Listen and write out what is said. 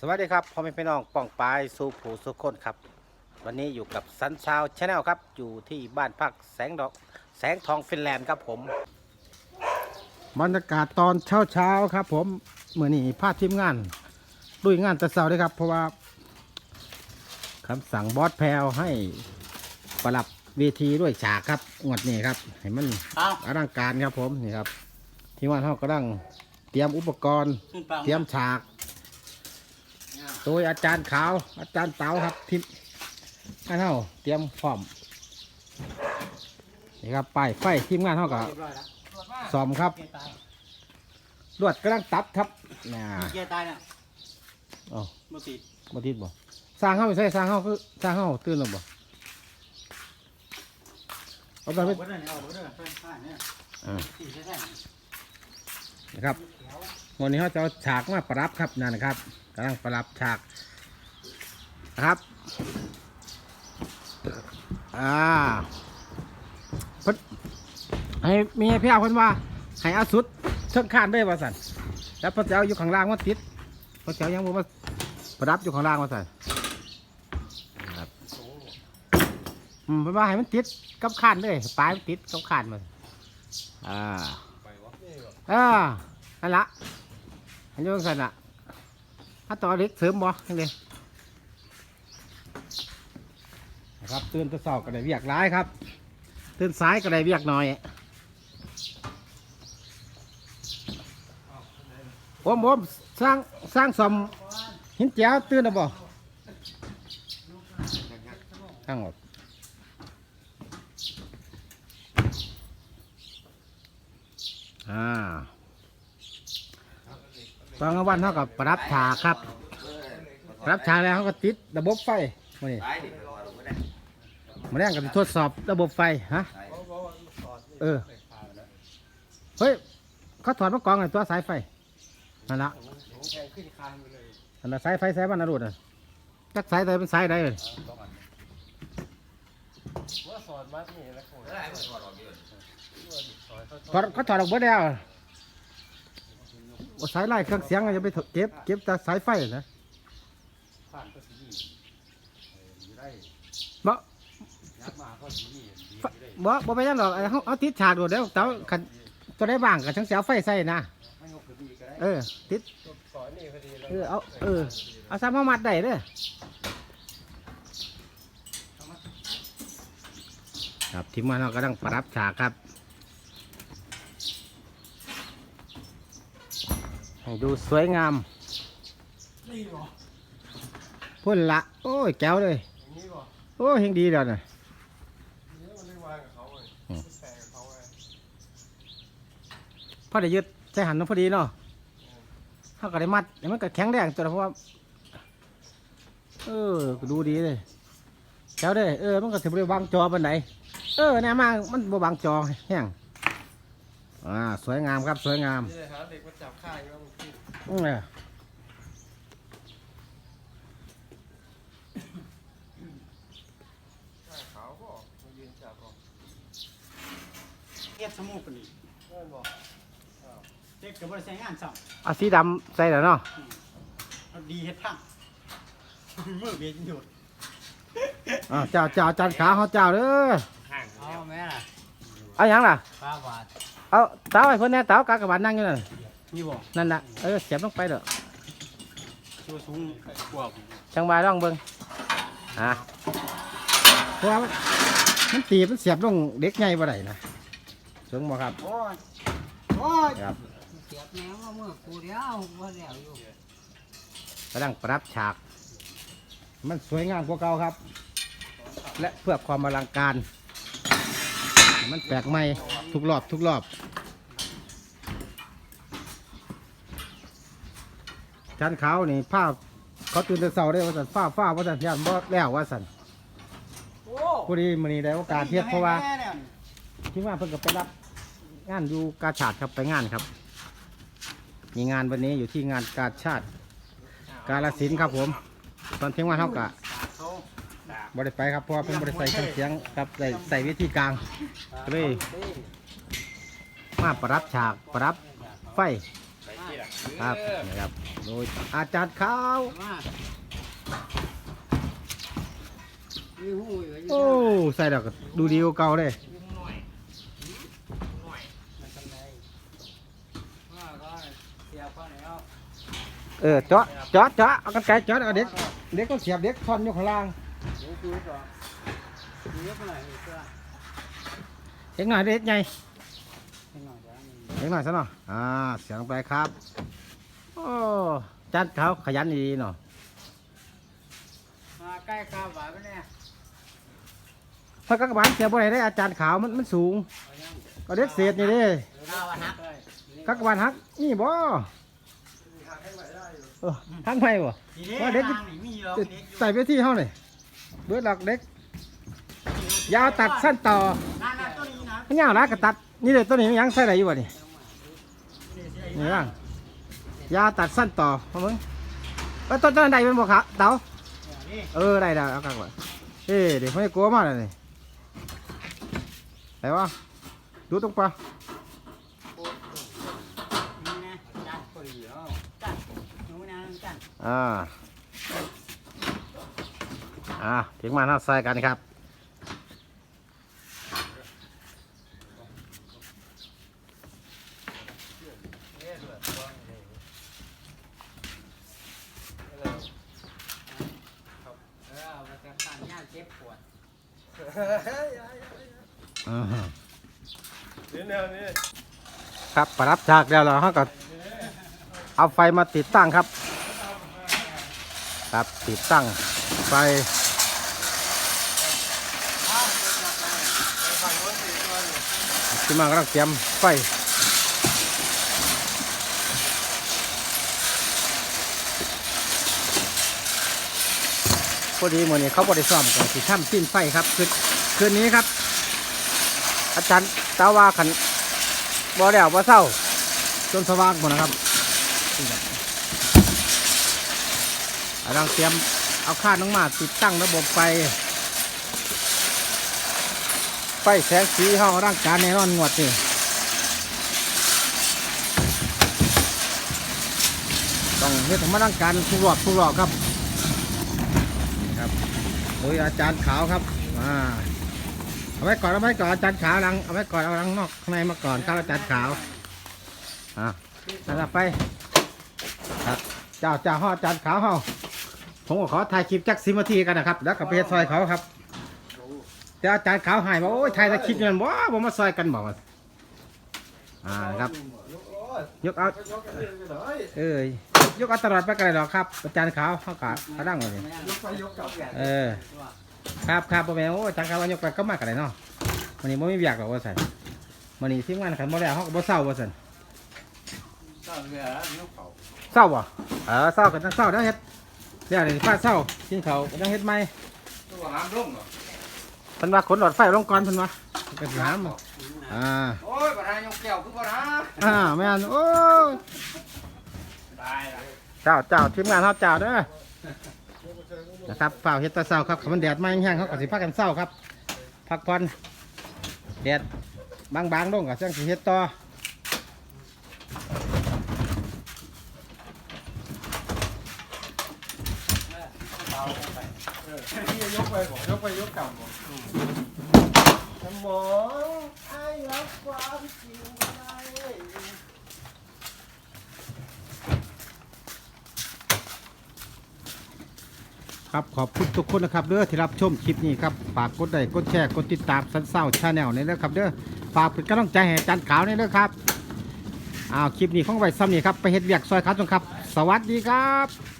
สวัสดีครับพ่อแม่พี่น้องป้องปายสู่ผู้สุขคนครับ วันนี้อยู่กับสันชาวชาแนลครับอยู่ที่บ้านพักแสงดอกแสงทองฟินแลนด์ครับผมบรรยากาศตอนเช้าเช้าๆครับ ผมเมื่อนี้พาทีมงานลุยงานแต่เช้าด้วยครับ เพราะว่าคำสั่งบอสแพลวให้ประดับเวทีด้วยฉากครับงวดนี้ครับให้มันเอาอลังการครับผมนี่ครับ ทีมงานเขากำลังเตรียมอุปกรณ์ขึ้นปังเตรียมฉาก โดยอาจารย์ขาว อาจารย์เต๋าครับทิมงานเฮาเตรียมพร้อมนี่ครับป้ายไฟทีมงานเฮากับเรียบร้อยแล้วซ้อมครับเกียร์ตายลวดกำลังตัดครับน่าเกียร์ตายเนี่ยเอ๋อบ่ติดบ่ติดบ่สร้างเฮาไปใส่สร้างเฮาคือสร้างเฮาตื่นแล้วบ่เอาไปเอาไปบ่ได้เนี่ยเอาบ่ได้ไปใช่เนี่ยอ่าตีใช่ นะครับวันนี้เขาจะเอาฉากมาประดับครับนั่นนะครับกำลังประดับฉากนะครับอ่าพิ่นให้มีพี่อาเพิ่นว่าให้เอาสุดเชิงคานด้วยว่าสันแล้วพิ่นจะเอาอยู่ข้างล่างมาติดพิ่นจะเอายังบ่มาประดับอยู่ข้างล่างว่าสันครับอืมเพิ่นว่าให้มันติดกับคานด้วยปลายมันติดกับคานมันอ่าอ่า นั่นละอันนี้ว่าสันละถ้าต่อเล็กเสริมบ่ยังไงนะครับตื่นตะเสาก็ได้เวียกร้ายครับ ตื่นสายก็ได้เวียกหน่อยโอมโอมสร้างสร้างสมหินเจียวตื่นแล้วบ่ข้างหมดอ่า ตอนกลางวันเขากับปรับฉาครับ ปรับฉาแล้วเขาก็ติดระบบไฟมานี่มาแรงกันทดสอบระบบไฟฮะเออเฮ้ยเขาถอดมากองไอ้ตัวสายไฟนั่นละนั่นละสายไฟสายบ้านนรุดอะจักสายใดเป็นสายใดเลยถอดเขาถอดออกเบิดแล้ว สายไล่เครื่องเสียงจะไปเก็บเก็บแต่สายไฟนะบ่บ่บ่ไปยังหรอกเอาเอาเอาติดฉากโดดเดี๋ยวเตาคันตัวได้บ้างกับทั้งเสียไฟใส่นะเออติดเออเอาเออเอาซ้ำมามัดได้เด้อครับทีมงานเรากำลังปรับฉากครับ ให้ดูสวยงามนี่บ่พุ่นละ โอ้ยแก้วเลยนี่บ่โอ้ยเฮงดีเดี๋ยวน่ะนี่มันได้วางกับเขาเลยอืมแสกับเขาเลยพอได้ยึดใช้หันเนาะพอดีเนาะเขาก็ได้มัดเดี๋ยวมันก็แข็งแรงตัวละเพราะว่า เออก็ดูดีเลยแก้วเด้อเออ มันก็ถือว่าบางจอปันไหนเออเนี่ยมากมันบ่บางจอแห้ง อ่าสวยงามครับสวยงามนี่เลยครับเด็กมาจับค่ายว่ามึงคิดอืมเนี่ยค่ายเขาบ่มายืนจับบ่เก็บสมูกกันนี่เอิ้นบ่อ้าวเด็กก็บ่ได้ใช้งานซ้ำเอาสีดำใส่แล้วเนาะเอาดีเฮ็ดพังมือเบียดอยู่อ่าเจ้าเจ้าจานขาเขาเจ้าเด้อเอาแม่ล่ะเอาหยังล่ะ ป้าบาท เอาเต้าไอ้คนเนี้ยเต้ากากระบาดนั่งอยู่นั่นนี่บ่นั่นน่ะเออเสียบลงไปเด้อตัวสูงกว่าผมจังบายร่องเบิ่งอะเพราะว่ามันมันตีมันเสียบลงเด็กใหญ่บ่ได้นะถึงบ่ครับโอ้ยโอ้ยครับเจ็บแนวว่าเมื่อกูเดียวว่าแล้วอยู่กำลังปรับฉาก มันสวยงามกว่าเก่าครับ และเพื่อความอลังการ มันแปลกใหม่ทุกรอบทุกรอบชั้นเขาวนี่ผ้าเขาตื่นแต่เช้าได้ว่าสันฟ้าฟ้าว่าสันยานบ่แล้วว่าสันผู้ดีมันนี้ได้โอกาสเทียบเพราะว่าแม่นี่ยที่ว่าเพิ่งก็ไปรับงานอยู่กาชาดครับไปงานครับ มีงานวันนี้อยู่ที่งานกาชาดกาลสินครับผม ตอนเที่ยงวันเท่ากับ บริไปครับเพราะว่าผมบริใส่เครื่องเสียงครับใส่ใส่วิธีกลางก็เลยมาประรับฉากประรับไฟครับนี่ครับโดยอาจารย์ขาวโอ้ใส่แล้วก็ดูดีกว่าเก่าเลยเออจาะเจาะเจาะเอากันไกลจาะเอาเด็กเด็กก็เสียบเด็กท่อนอยู่ข้างล่าง เดี๋ยวดูก่อนดูยกหน่อยเสื้อเด็กหน่อยเด็กใหญ่ให้หน่อยเดี๋ยวมีเด็กหน่อยซะหน่อยอ่าเสียงไปครับโอ้อาจารย์ขาวขยันดีเนาะมาใกล้ข้าวหวานไปเนี่ยถ้ากระบาลเสียบ่ได้ได้อาจารย์ขาวมันมันสูงเอายังก็เด็กเศษนี่เด้ข้าวหักกักบาลฮักนี่บ่เออทั้งไปบ่ทีนี้ว่าเด็กทางนี่มีหรอกเด็กอยู่ใส่ไปที่เฮานี่ เบิดหลักเด็กยาวตัดสั้นต่อนั่นน่ะตัวนี้นะมันยาวนะก็ตัดนี่เลยตัวนี้มันยังใส่ได้อยู่บ่นี่นี่บ้างยาวตัดสั้นต่อเอามึงแล้วต้นต้นใดเป็นบ่ครับเต๋าเออได้ได้เอากักไว้เอ้เดี๋ยวไม่กลัวมากเลยนี่ไหนวะดูตรงปลานี่นะอดีเนาะจันหนูนะจัน อ่าอ่าถึงมาหน้าใส่กันครับเออเอาไปแต่ขันย่าเจ็บปวดอ่าฮะครับประรับฉากแล้วเราเขาก็เอาไฟมาติดตั้งครับ ครับติดตั้งไฟ ที่มากำลังเตรียมไฟพอดีมือนี้เขาบริซ้อมก่อนสิทำสิ้นไฟครับคืนคืนนี้ครับ อาจารย์ตาวาขันบ่แล้วบ่เศร้าจนสว่างหมดนะครับกำลังเตรียมเอาคาดน้องมาติดตั้งระบบไฟ ฟแสงสีห้อร่างการแน่นอนงวดนี่ต้องเฮ็ดให้มันร่างการทุกรอบทุกรอบครับนี่ครับโดยอาจารย์ขาวครับอ่าเอาไว้ก่อนเอาไว้ก่อนอาจารย์ขาวหลังเอาไว้ก่อนเอาหลังนอกข้างในมาก่อนครับอาจารย์ขาวอะนั่นละไปครับเจ้าเจ้าห่ออาจารย์ขาวห่อผมก็ขอถ่ายคลิปจักสิบนาทีกันนะครับ แล้วกับเพจซอยเขาครับ แต่อาจารย์ขาวหายว่าโอ้ยถ่ายต่คลิปเงินว้าผมาซอยกันบอกว่าอ่าครับ ยกเอาเอ้ยยกเอาตลอดไปกันเลยหรอกครับ อาจารย์ขาวเขากะเขาดังเลยเออ ครับครับพ่อแม่โอ้จังครับว่ายกไปก็มากกันเลยเนาะมันนี้บ่มีเบียกหรอกว่าสันมันนี้ทีมงานขันบ่แล้วเขาก็บ่เศร้าว่าสันเศร้าบ่เออเศร้ากันตั้งเศร้าแล้วเฮ็ดเดี๋ยวนี้ฟ้าเศร้ากินเขาวก็ต้องเฮ็ดใหม่ตัวห้ามลงเหรอ เพิ่นว่าขนหลอดไฟลงก่อนเพิ่นว่าก็สิหามอ่าโอ้ยประธานยกแก้วคือประธานอ่าแม่นโอ้ยได้ละเจ้าเจ้าทีมงานเฮาเจ้าเด้อนะครับเฝ้าเฮ็ดแตะเศร้าครับคันมันแดดมาแห้งๆเขาก็สิพากันเศร้าครับ พักผ่อนแดดบางๆลงก็จังสิเฮ็ดต่อ ยกไปบอกยกไปยกกลับบอกสมองไอ้รักความจริงไครับขอบคุณทุกคนนะครับเด้อที่รับชมคลิปนี้ครับฝากกดไลค์กดแชร์กดติดตามสันเศร้าชาแนลนี่เด้อครับเด้อฝากเป็นกำลังใจให้จารย์ขาวนี่เด้อครับอ้าวคลิปนี้ของไว้ซ้ำนี่ครับไปเฮ็ดเวียกซอยขาวตรงครับ สวัสดีครับ